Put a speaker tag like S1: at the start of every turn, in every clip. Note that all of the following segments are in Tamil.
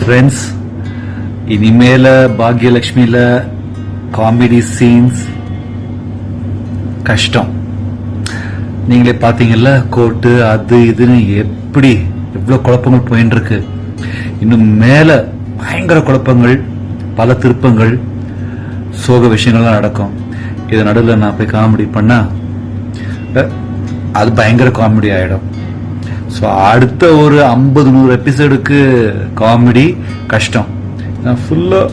S1: ஃப்ரெண்ட்ஸ் இனிமேல பாக்யலக்ஷ்மியில காமெடி சீன்ஸ் கஷ்டம். நீங்களே பாத்தீங்கல்ல கோர்ட்டு அது இதுன்னு எப்படி எவ்வளவு குழப்பங்கள் போயின்னு இருக்கு இன்னும் மேல பயங்கர குழப்பங்கள் பல திருப்பங்கள் சோக விஷயங்கள்லாம் நடக்கும். இது நடுவில் நான் போய் காமெடி பண்ணா அது பயங்கர காமெடி ஆயிடும். ஸோ அடுத்த ஒரு ஐம்பது நூறு எபிசோடுக்கு காமெடி கஷ்டம். ஃபுல்லாக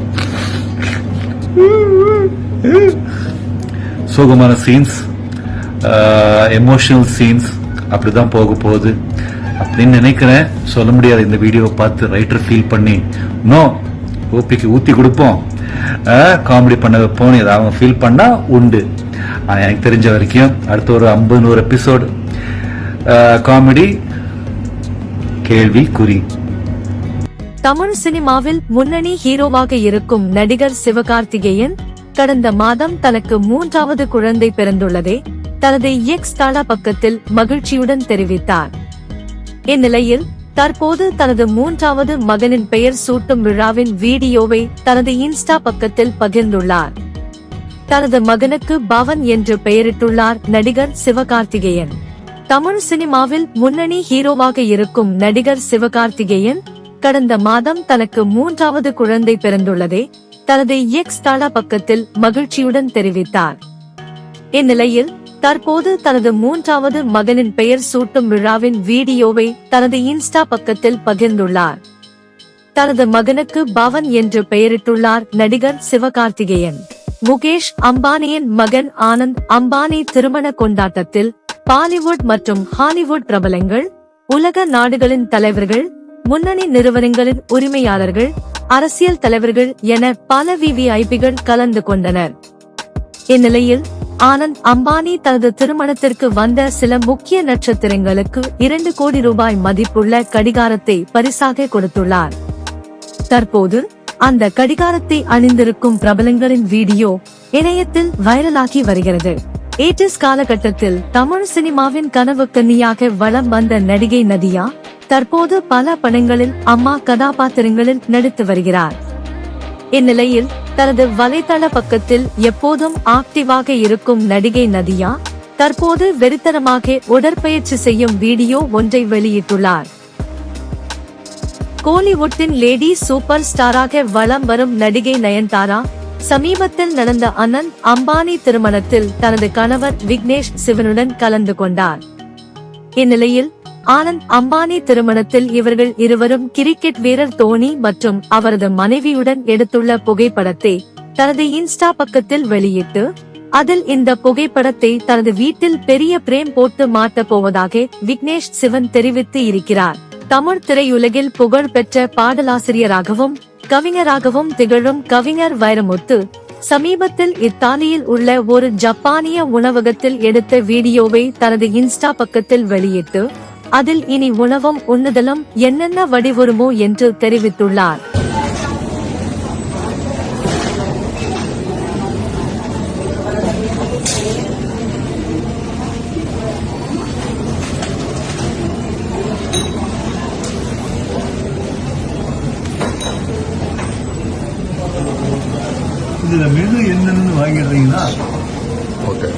S1: சோகமான சீன்ஸ் எமோஷனல் சீன்ஸ் அப்படிதான் போக போகுது. அப்படின்னு நினைக்கிறேன். சொல்ல முடியாது. இந்த வீடியோவை பார்த்து ரைட்டர் ஃபீல் பண்ணி நோ ஓபிக்கு ஊத்தி கொடுப்போம். காமெடி பண்ண வைப்போம் ஏதாவது அவங்க ஃபீல் பண்ணா உண்டு. எனக்கு தெரிஞ்ச வரைக்கும் அடுத்த ஒரு ஐம்பது நூறு எபிசோடு காமெடி கேள்வி குறி.
S2: தமிழ் சினிமாவில் முன்னணி ஹீரோவாக இருக்கும் நடிகர் சிவகார்த்திகேயன் கடந்த மாதம் தனக்கு மூன்றாவது குழந்தை பிறந்துள்ளதை தனது எக்ஸ் தள பக்கத்தில் மகிழ்ச்சியுடன் தெரிவித்தார். இந்நிலையில் தற்போது தனது மூன்றாவது மகனின் பெயர் சூட்டும் விழாவின் வீடியோவை தனது இன்ஸ்டா பக்கத்தில் பகிர்ந்துள்ளார். தனது மகனுக்கு பவன் என்று பெயரிட்டுள்ளார் நடிகர் சிவகார்த்திகேயன். தமிழ் சினிமாவில் முன்னணி ஹீரோவாக இருக்கும் நடிகர் சிவகார்த்திகேயன் கடந்த மாதம் தனக்கு மூன்றாவது குழந்தை பிறந்துள்ளதை தனது எக்ஸ் தள பக்கத்தில் மகிழ்ச்சியுடன் தெரிவித்தார். இந்நிலையில் தற்போது தனது மூன்றாவது மகனின் பெயர் சூட்டும் விழாவின் வீடியோவை தனது இன்ஸ்டா பக்கத்தில் பகிர்ந்துள்ளார். தனது மகனுக்கு பவன் என்று பெயரிட்டுள்ளார் நடிகர் சிவகார்த்திகேயன். முகேஷ் அம்பானியின் மகன் ஆனந்த் அம்பானி திருமண கொண்டாட்டத்தில் பாலிவுட் மற்றும் ஹாலிவுட் பிரபலங்கள் உலக நாடுகளின் தலைவர்கள் முன்னணி நிறுவனங்களின் உரிமையாளர்கள் அரசியல் தலைவர்கள் என பல விவிஐபிகள் கலந்து கொண்டனர். இந்நிலையில் ஆனந்த் அம்பானி தனது திருமணத்திற்கு வந்த சில முக்கிய நட்சத்திரங்களுக்கு இரண்டு கோடி ரூபாய் மதிப்புள்ள கடிகாரத்தை பரிசாக கொடுத்துள்ளார். தற்போது அந்த கடிகாரத்தை அணிந்திருக்கும் பிரபலங்களின் வீடியோ இணையத்தில் வைரலாகி வருகிறது. ஏட்டிஸ் காலகட்டத்தில் தமிழ் சினிமாவின் கனவு கன்னியாக வளம் வந்த நடிகை நதியா தற்போது பல படங்களில் அம்மா கதாபாத்திரங்களில் நடித்து வருகிறார். இந்நிலையில் தனது வலைதள பக்கத்தில் எப்போதும் ஆக்டிவாக இருக்கும் நடிகை நதியா தற்போது வெறித்தனமாக உடற்பயிற்சி செய்யும் வீடியோ ஒன்றை வெளியிட்டுள்ளார். கோலிவுட்டின் லேடி சூப்பர் ஸ்டாராக வலம் வரும் நடிகை நயன்தாரா சமீபத்தில் நடந்த அனந்த் அம்பானி திருமணத்தில் தனது கணவர் விக்னேஷ் சிவனுடன் கலந்து கொண்டார். இந்நிலையில் ஆனந்த் அம்பானி திருமணத்தில் இவர்கள் இருவரும் கிரிக்கெட் வீரர் தோனி மற்றும் அவரது மனைவியுடன் எடுத்துள்ள புகைப்படத்தை தனது இன்ஸ்டா பக்கத்தில் வெளியிட்டு அதில் இந்த புகைப்படத்தை தனது வீட்டில் பெரிய பிரேம் போட்டு மாற்றப் போவதாக விக்னேஷ் சிவன் தெரிவித்து இருக்கிறார். தமிழ் திரையுலகில் புகழ் பெற்ற பாடலாசிரியராகவும் கவிஞராகவும் திகழும் கவிஞர் வைரமுத்து சமீபத்தில் இத்தாலியில் உள்ள ஒரு ஜப்பானிய உணவகத்தில் எடுத்த வீடியோவை தனது இன்ஸ்டா பக்கத்தில் வெளியிட்டு அதில் இனி உணவும் உண்ணுதலும் என்னென்ன வடிவருமோ என்று தெரிவித்துள்ளார்.
S3: இதுல மெனு என்னன்னு வாங்கிடுறீங்களா?
S4: ஓகே